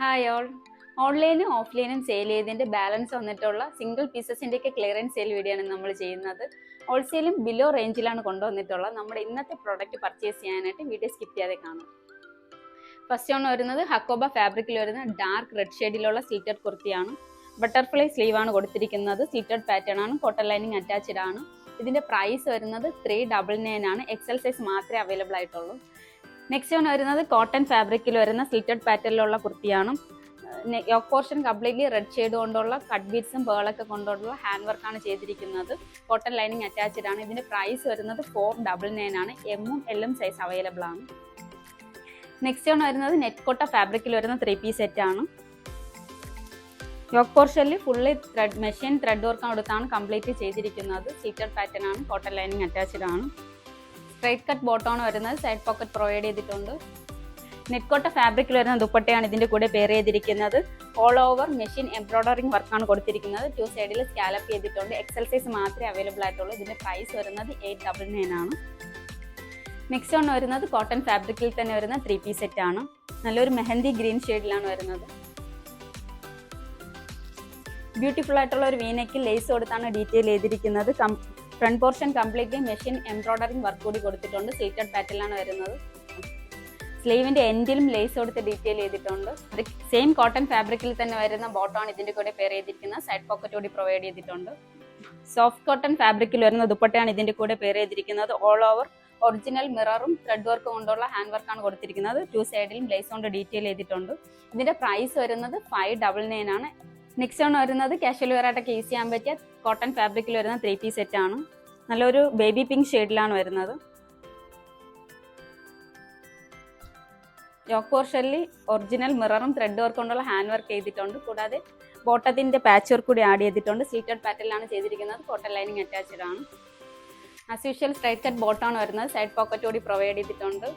Hi all ഓൺലൈനും ഓഫ്ലൈനും sale ചെയ്തതിന്റെ ബാലൻസ് വന്നിട്ടുള്ള സിംഗിൾ പീസസിന്റെ ഒക്കെ ക്ലിയറൻസ് സെയിൽ വീഡിയോ ആണ് നമ്മൾ ചെയ്യുന്നത്. ഹോൾസെയിലും ബിലോ റേഞ്ചിലാണ് കൊണ്ടുവന്നിട്ടുള്ള നമ്മുടെ ഇന്നത്തെ പ്രോഡക്റ്റ് പർച്ചേസ് ചെയ്യാനായിട്ട് വീഡിയോ സ്കിപ്പ് ചെയ്യാതെ കാണും. ഫസ്റ്റ് ഓൺ വരുന്നത് ഹക്കോബ ഫാബ്രിക്കിൽ വരുന്ന ഡാർക്ക് റെഡ് ഷെയ്ഡിലുള്ള സ്ലിറ്റഡ് കുർത്തിയാണ് ബട്ടർഫ്ലൈ സ്ലീവ് ആണ് കൊടുത്തിരിക്കുന്നത്. സ്ലിറ്റഡ് പാറ്റേൺ ആണ് കോട്ടൺ ലൈനിങ് അറ്റാച്ച്ഡ് ആണ് ഇതിന്റെ പ്രൈസ് വരുന്നത് ത്രീ ഡബിൾ നയൻ ആണ്. എക്സൽ സൈസ് മാത്രമേ അവൈലബിൾ ആയിട്ടുള്ളൂ. നെക്സ്റ്റ് വൺ വരുന്നത് കോട്ടൺ ഫാബ്രിക്കിൽ വരുന്ന സ്ലിറ്റഡ് പാറ്റേണിലുള്ള കുർത്തിയാണ്. Yoke portion completely red shade കൊണ്ടുള്ള കട്ട് ബീറ്റ്സും പേളൊക്കെ കൊണ്ടുള്ള ഹാൻഡ് വർക്കാണ് ചെയ്തിരിക്കുന്നത്. കോട്ടൺ ലൈനിങ് അറ്റാച്ച്ഡ് ആണ്. ഇതിന്റെ പ്രൈസ് വരുന്നത് ഫോർ ഡബിൾ നയൻ ആണ്. എമ്മും എല്ലും സൈസ് അവൈലബിൾ ആണ്. നെക്സ്റ്റ് ആണ് വരുന്നത് നെറ്റ് കോട്ട ഫാബ്രിക്കിൽ വരുന്ന ത്രീ പീസ് സെറ്റ് ആണ്. യോക്ക് പോർഷനിൽ fully thread machine thread work കൊടുത്താണ് കംപ്ലീറ്റ് ചെയ്തിരിക്കുന്നത്. സീറ്റഡ് പാറ്റേൺ ആണ് കോട്ടൺ ലൈനിങ് അറ്റാച്ച്ഡ് ആണ്. സ്ട്രൈറ്റ് കട്ട് ബോട്ടമാണ് വരുന്നത്. സൈഡ് പോക്കറ്റ് പ്രൊവൈഡ് ചെയ്തിട്ടുണ്ട്. നെറ്റ്കോട്ട ഫാബ്രിക്കിൽ വരുന്ന ദുപ്പട്ടയാണ് ഇതിന്റെ കൂടെ പെയർ ചെയ്തിരിക്കുന്നത്. ഓൾ ഓവർ മെഷീൻ എംബ്രോയിഡറിംഗ് വർക്കാണ് കൊടുത്തിരിക്കുന്നത്. ടു സൈഡിൽ സ്കാലപ്പ് ചെയ്തിട്ടുണ്ട്. എക്സൽ സൈസ് മാത്രമേ അവൈലബിൾ ആയിട്ടുള്ളൂ. ഇതിന്റെ പ്രൈസ് വരുന്നത് എയ്റ്റ് ഡബിൾ നയൻ ആണ്. നെക്സ്റ്റ് ഒന്ന് വരുന്നത് കോട്ടൺ ഫാബ്രിക്കിൽ തന്നെ വരുന്ന ത്രീ പീസ് സെറ്റ് ആണ്. നല്ലൊരു മെഹന്തി ഗ്രീൻ ഷെയ്ഡിലാണ് വരുന്നത്. ബ്യൂട്ടിഫുൾ ആയിട്ടുള്ള ഒരു വീനയ്ക്ക് ലേസ് കൊടുത്താണ് ഡീറ്റെയിൽ ചെയ്തിരിക്കുന്നത്. Front portion completely machine embroidering work കൂടി കൊടുത്തിട്ടുണ്ട്. സീറ്റഡ് പാറ്റേണിലാണ് വരുന്നത്. സ്ലീവിന്റെ എൻഡിലും ലേസ് കൊടുത്ത് ഡീറ്റെയിൽ ചെയ്തിട്ടുണ്ട്. സെയിം കോട്ടൺ ഫാബ്രിക്കിൽ തന്നെ വരുന്ന ബോട്ടാണ് ഇതിന്റെ കൂടെ പെയർ ചെയ്തിരിക്കുന്നത്. സൈഡ് പോക്കറ്റ് കൂടി പ്രൊവൈഡ് ചെയ്തിട്ടുണ്ട്. സോഫ്റ്റ് കോട്ടൺ ഫാബ്രിക്കിൽ വരുന്ന ദുപ്പട്ടയാണ് ഇതിന്റെ കൂടെ പെയർ ചെയ്തിരിക്കുന്നത്. ഓൾ ഓവർ ഒറിജിനൽ മിററും ത്രെഡ് വർക്കും കൊണ്ടുള്ള ഹാൻഡ് വർക്കാണ് കൊടുത്തിരിക്കുന്നത്. ടു സൈഡിലും ലേസ് കൊണ്ട് ഡീറ്റെയിൽ ചെയ്തിട്ടുണ്ട്. ഇതിന്റെ പ്രൈസ് വരുന്നത് ഫൈവ് ഡബിൾ നയൻ ആണ്. നെക്സ്റ്റ് ആണ് വരുന്നത് കാഷ്വൽ വെയർ ആയിട്ടൊക്കെ യൂസ് ചെയ്യാൻ പറ്റിയ കോട്ടൺ ഫാബ്രിക്കിൽ വരുന്ന ത്രീ പീസ് സെറ്റ് ആണ്. നല്ലൊരു ബേബി പിങ്ക് ഷെയ്ഡിലാണ് വരുന്നത്. യോക്ക് പോർഷനിൽ ഒറിജിനൽ മിററും ത്രെഡ് വർക്ക് കൊണ്ടുള്ള ഹാൻഡ് വർക്ക് ചെയ്തിട്ടുണ്ട്. കൂടാതെ ബോട്ടത്തിന്റെ പാച്ച് വർക്ക് കൂടി ആഡ് ചെയ്തിട്ടുണ്ട്. സീറ്റഡ് പാറ്റലാണ് ചെയ്തിരിക്കുന്നത്. കോട്ടൺ ലൈനിങ് അറ്റാച്ച്ഡ് ആണ്. ആസ് യൂഷ്വൽ സ്ട്രൈറ്റ് കട്ട് ബോട്ടാണ് വരുന്നത്. സൈഡ് പോക്കറ്റ് കൂടി പ്രൊവൈഡ് ചെയ്തിട്ടുണ്ട്.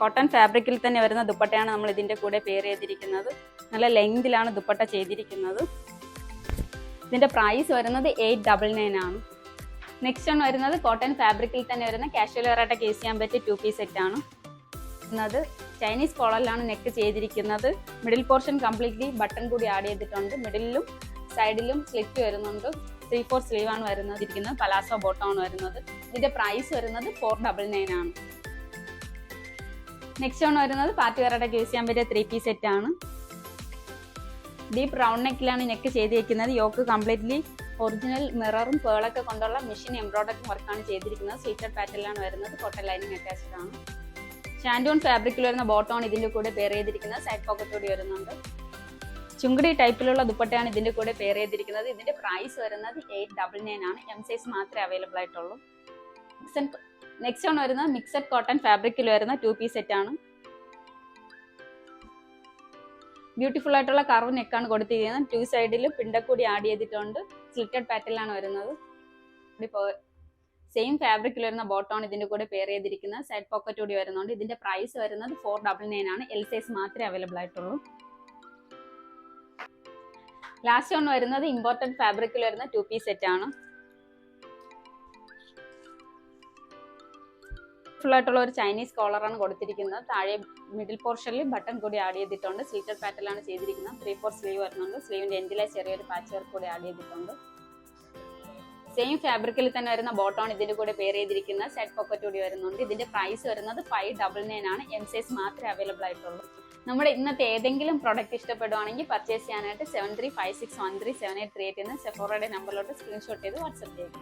കോട്ടൺ ഫാബ്രിക്കിൽ തന്നെ വരുന്ന ദുപ്പട്ടയാണ് നമ്മൾ ഇതിന്റെ കൂടെ പെയർ ചെയ്തിരിക്കുന്നത്. നല്ല ലെങ്തിലാണ് ദുപ്പട്ട ചെയ്തിരിക്കുന്നത്. ഇതിന്റെ പ്രൈസ് വരുന്നത് എയ്റ്റ് ഡബിൾ നയൻ ആണ്. നെക്സ്റ്റ് ആണ് വരുന്നത് കോട്ടൺ ഫാബ്രിക്കിൽ തന്നെ വരുന്ന കാഷ്വൽ വെറൈറ്റി കേസ് ചെയ്യാൻ പറ്റിയ ടു പീസ് സെറ്റ് ആണ്. വരുന്നത് ചൈനീസ് കോളറിലാണ് നെക്ക് ചെയ്തിരിക്കുന്നത്. മിഡിൽ പോർഷൻ കംപ്ലീറ്റ്ലി ബട്ടൺ കൂടി ആഡ് ചെയ്തിട്ടുണ്ട്. മിഡിലും സൈഡിലും സ്ലിറ്റ് വരുന്നുണ്ട്. ത്രീ ഫോർ സ്ലീവ് ആണ് വരുന്നത്. ഇരിക്കുന്നത്. പലാസോ ബോട്ടമാണ് വരുന്നത്. ഇതിന്റെ പ്രൈസ് വരുന്നത് ഫോർ ഡബിൾ നയൻ ആണ്. നെക്സ്റ്റ് ആണ് വരുന്നത് പാർട്ടി വെയറായിട്ടൊക്കെ യൂസ് ചെയ്യാൻ പറ്റിയ ത്രീ പീസ് സെറ്റ് ആണ് ഡീപ്പ് റൗണ്ട് നെക്കിലാണ് നെക്ക് ചെയ്തിരിക്കുന്നത് യോക്ക് കംപ്ലീറ്റ്ലി ഒറിജിനൽ മിററും പേളൊക്കെ കൊണ്ടുള്ള മെഷീൻ എംബ്രോയിഡറി വർക്കാണ് ചെയ്തിരിക്കുന്നത്. സ്വീറ്റർ പാറ്റേണിലാണ് വരുന്നത്. കോട്ടൺ ലൈനിങ് അറ്റാച്ച്ഡ് ആണ്. ഷാൻഡോൺ ഫാബ്രിക്കിൽ വരുന്ന ബോട്ടമാണ് ഇതിന്റെ കൂടെ പെയർ ചെയ്തിരിക്കുന്നത്. സൈഡ് പോക്കറ്റോടി വരുന്നുണ്ട്. ചുങ്കടി ടൈപ്പിലുള്ള ദുപ്പട്ടയാണ് ഇതിന്റെ കൂടെ പെയർ ചെയ്തിരിക്കുന്നത്. ഇതിന്റെ പ്രൈസ് വരുന്നത് എയ്റ്റ് ഡബിൾ നയൻ ആണ്. എം സൈസ് മാത്രമേ അവൈലബിൾ ആയിട്ടുള്ളൂ. നെക്സ്റ്റ് ആണ് വരുന്നത് മിക്സഡ് കോട്ടൺ ഫാബ്രിക്കിൽ വരുന്ന ടു പീസ് സെറ്റ് ആണ്. ബ്യൂട്ടിഫുൾ ആയിട്ടുള്ള കർവ് നെക്കാണ് കൊടുത്തിരിക്കുന്നത്. ടു സൈഡിൽ പിണ്ടക്കൂടി ആഡ് ചെയ്തിട്ടുണ്ട്. സ്ലിറ്റഡ് പാറ്റേണിലാണ് വരുന്നത്. ഇപ്പോൾ സെയിം ഫാബ്രിക്കിൽ വരുന്ന ബോട്ടമാണ് ഇതിന്റെ കൂടെ പെയർ ചെയ്തിരിക്കുന്നത്. സൈഡ് പോക്കറ്റ് കൂടി വരുന്നുണ്ട്. ഇതിന്റെ പ്രൈസ് വരുന്നത് ഫോർ ഡബിൾ നയൻ ആണ്. എൽ സൈസ് മാത്രമേ അവൈലബിൾ ആയിട്ടുള്ളൂ. ലാസ്റ്റ് ഓൺ വരുന്നത് ഇമ്പോർട്ടന്റ് ഫാബ്രിക്കിൽ വരുന്ന ടു പീസ് സെറ്റ് ആണ്. ഫുൾ ആയിട്ടുള്ള ഒരു ചൈനീസ് കോളറാണ് കൊടുത്തിരിക്കുന്നത്. താഴെ മിഡിൽ പോർഷനിൽ ബട്ടൺ കൂടി ആഡ് ചെയ്തിട്ടുണ്ട്. സിൽറ്റഡ് പാറ്റേൺ ആണ് ചെയ്തിരിക്കുന്നത്. ത്രീ ഫോർ സ്ലീവ് വരുന്നുണ്ട്. സ്ലീവിന്റെ എൻഡിലെ ചെറിയൊരു പാച്ച് വർക്ക് കൂടി ആഡ് ചെയ്തിട്ടുണ്ട്. സെയിം ഫാബ്രിക്കിൽ തന്നെ വരുന്ന ബോട്ടോൺ ഇതിന്റെ കൂടെ പേർ ചെയ്തിരിക്കുന്ന സെറ്റ് പോക്കറ്റ് കൂടി വരുന്നുണ്ട്. ഇതിന്റെ പ്രൈസ് വരുന്നത് ഫൈവ് ഡബിൾ നയൻ ആണ്. എം സൈസ് മാത്രമേ അവൈലബിൾ ആയിട്ടുള്ളൂ. നമ്മുടെ ഇന്നത്തെ ഏതെങ്കിലും പ്രോഡക്റ്റ് ഇഷ്ടപ്പെടുവാണെങ്കിൽ പർച്ചേസ് ചെയ്യാനായിട്ട് seven three five six one three seven eight three eight എന്ന സെഫോറയുടെ നമ്പറിലോട്ട് സ്ക്രീൻഷോട്ട് ചെയ്ത് വാട്സപ്പ് ചെയ്യുക